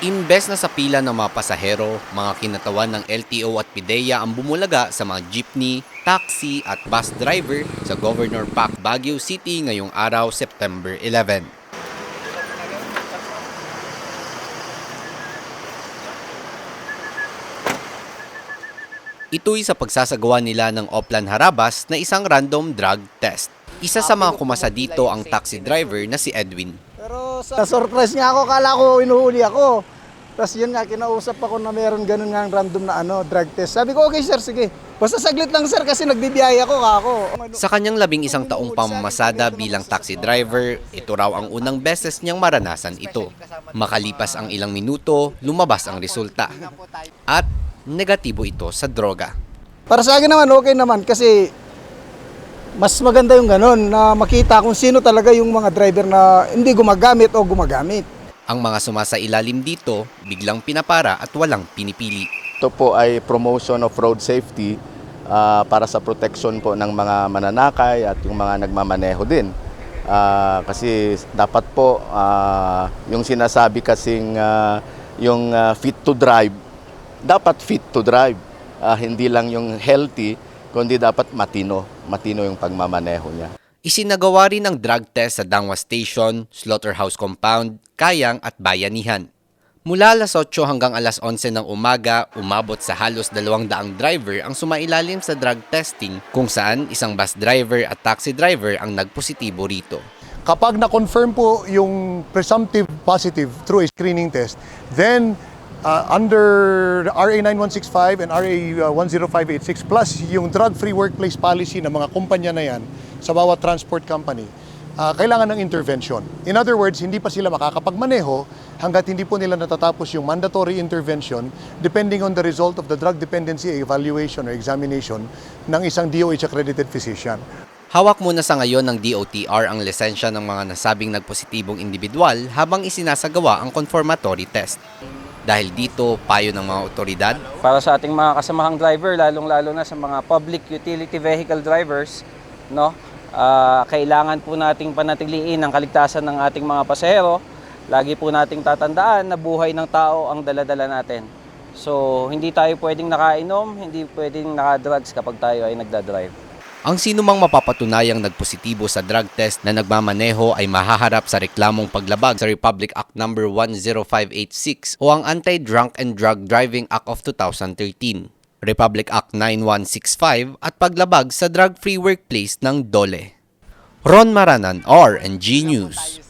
Imbes na sa pila ng mga pasahero, mga kinatawan ng LTO at PIDEA ang bumulaga sa mga jeepney, taxi at bus driver sa Governor Park, Baguio City ngayong araw, September 11. Ito'y sa pagsasagawa nila ng Oplan Harabas na isang random drug test. Isa sa mga kumasa dito ang taxi driver na si Edwin. Pero sa surprise niya ako, kala ko inuhuli ako. Tapos yun nga, kinausap ako na meron ganun nga random na ano, drug test. Sabi ko, okay sir, sige. Basta saglit lang sir kasi nagbibiyaya ko ako. Sa kanyang labing isang taong pamamasada bilang taxi driver, ito raw ang unang beses niyang maranasan ito. Makalipas ang ilang minuto, lumabas ang resulta. At negatibo ito sa droga. Para sa akin naman, okay naman kasi mas maganda yung ganun na makita kung sino talaga yung mga driver na hindi gumagamit o gumagamit. Ang mga sumasailalim dito, biglang pinapara at walang pinipili. Ito po ay promotion of road safety ah, para sa protection po ng mga mananakay at yung mga nagmamaneho din. Ah, kasi dapat po ah, yung sinasabi kasing ah, yung ah, fit to drive, dapat fit to drive. Ah, hindi lang yung healthy, kundi dapat matino. Matino yung pagmamaneho niya. Isinagawa rin ang drug test sa Dangwa Station, Slaughterhouse Compound, Kayang at Bayanihan. Mula alas 8 hanggang alas 11 ng umaga, umabot sa halos 200 driver ang sumailalim sa drug testing kung saan isang bus driver at taxi driver ang nagpositibo rito. Kapag na-confirm po yung presumptive positive through a screening test, then uh, under RA 9165 and RA uh, 10586 plus yung drug-free workplace policy ng mga kumpanya na yan sa bawat transport company, uh, kailangan ng intervention. In other words, hindi pa sila makakapagmaneho hanggat hindi po nila natatapos yung mandatory intervention depending on the result of the drug dependency evaluation or examination ng isang DOH accredited physician. Hawak muna sa ngayon ng DOTR ang lisensya ng mga nasabing nagpositibong individual habang isinasagawa ang confirmatory test. Dahil dito, payo ng mga otoridad, para sa ating mga kasamahang driver, lalong-lalo na sa mga public utility vehicle drivers, no? Ah, kailangan po nating panatiliin ang kaligtasan ng ating mga pasahero. Lagi po nating tatandaan na buhay ng tao ang daladala natin. So, hindi tayo pwedeng nakainom, hindi pwedeng nakadrugs kapag tayo ay nagdadrive. Ang sinumang mapapatunayang nagpositibo sa drug test na nagmamaneho ay mahaharap sa reklamong paglabag sa Republic Act No. 10586 o ang Anti-Drunk and Drug Driving Act of 2013, Republic Act 9165 at paglabag sa drug-free workplace ng DOLE. Ron Maranan, R&G News.